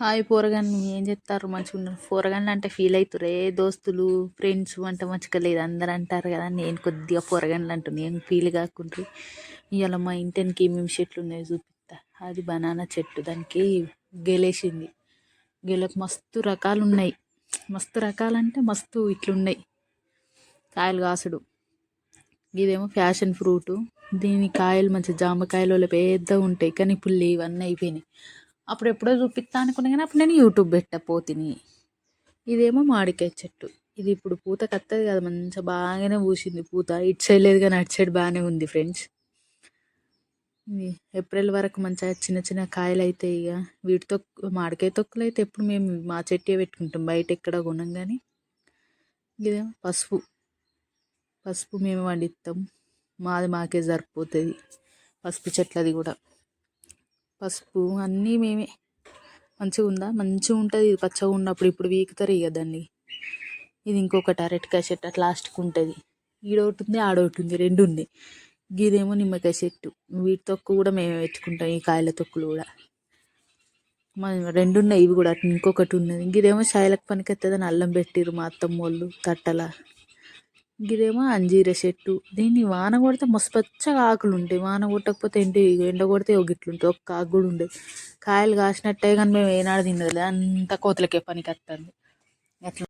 Hi పోరగాన్ని ఏం చెప్తారు మంచిగా ఉన్నారు. పోరగాన్లు అంటే ఫీల్ అవుతురే దోస్తులు ఫ్రెండ్స్ అంటే మంచిగా లేదు. అందరు అంటారు కదా నేను కొద్దిగా పోరగాన్లు అంటున్నా ఏం ఫీల్ కాకుండా ఇవాళ మా ఇంటికి ఏమేమి చెట్లు ఉన్నాయో చూపిస్తా అది బనానా చెట్టు దానికి గెలేసింది. గెలకు మస్తు రకాలు ఉన్నాయి. మస్తు రకాలంటే మస్తు ఇట్లున్నాయి. కాయలు కాసుడు. ఇదేమో ఫ్యాషన్ ఫ్రూటు దీని కాయలు మంచి జామకాయలు పెద్దగా ఉంటాయి కానీ ఇప్పుడు లేవన్నీ అయిపోయినాయి. అప్పుడు ఎప్పుడో చూపిస్తా అనుకున్నా కానీ అప్పుడు నేను యూట్యూబ్ పెట్టా పోతిని. ఇదేమో మామిడికాయ చెట్టు. ఇది ఇప్పుడు పూత కత్తది కదా మంచిగా బాగానే పూసింది పూత. ఇటు సైడ్ లేదు కానీ అటు సైడ్ బాగానే ఉంది ఫ్రెండ్స్ ఇది ఏప్రిల్ వరకు మంచిగా చిన్న చిన్న కాయలు అవుతాయి ఇక వీటితో మామిడికాయ తొక్కులు అయితే ఎప్పుడు మేము మా చెట్టే పెట్టుకుంటాం. బయట ఎక్కడ కొనం కానీ ఇదేమో పసుపు. పసుపు మేము వండిస్తాం. మాది మాకే సరిపోతుంది. పసుపు చెట్లది కూడా. పసుపు అన్నీ మేమే. మంచిగా ఉందా? మంచిగా ఉంటుంది. ఇది పచ్చగా ఉన్నప్పుడు ఇప్పుడు వీకుతారు ఇక దాన్ని. ఇది ఇంకొకటి అరటికాయ చెట్టు అట్లా లాస్ట్కి ఉంటుంది. ఈడొకటి ఉంది ఆడొకటి ఉంది రెండు ఉన్నాయి గిదేమో నిమ్మకాయ చెట్టు. వీటి తొక్కు కూడా మేమే పెట్టుకుంటాం ఈ కాయల తొక్కులు కూడా. మా రెండు ఉన్నాయి ఇవి కూడా అటు ఇంకొకటి ఉన్నది. గిదేమో చాయలకు అని అల్లం పెట్టిర్రు మా అత్తమ్మ వాళ్ళు తట్టల. గిదేమో అంజీర చెట్టు. దీన్ని వాన కొడితే మస్తు పచ్చగా ఆకులు ఉంటాయి. వాన కొట్టకపోతే ఏంటి? ఎండ కొడితే ఒక గిట్లుంటాయి ఒక్క ఆకు కూడా ఉండదు. కాయలు కాసినట్టే కానీ మేము ఏనాడు తినలేదు అంత కోతులకే పనికి వస్తుంది అట్లా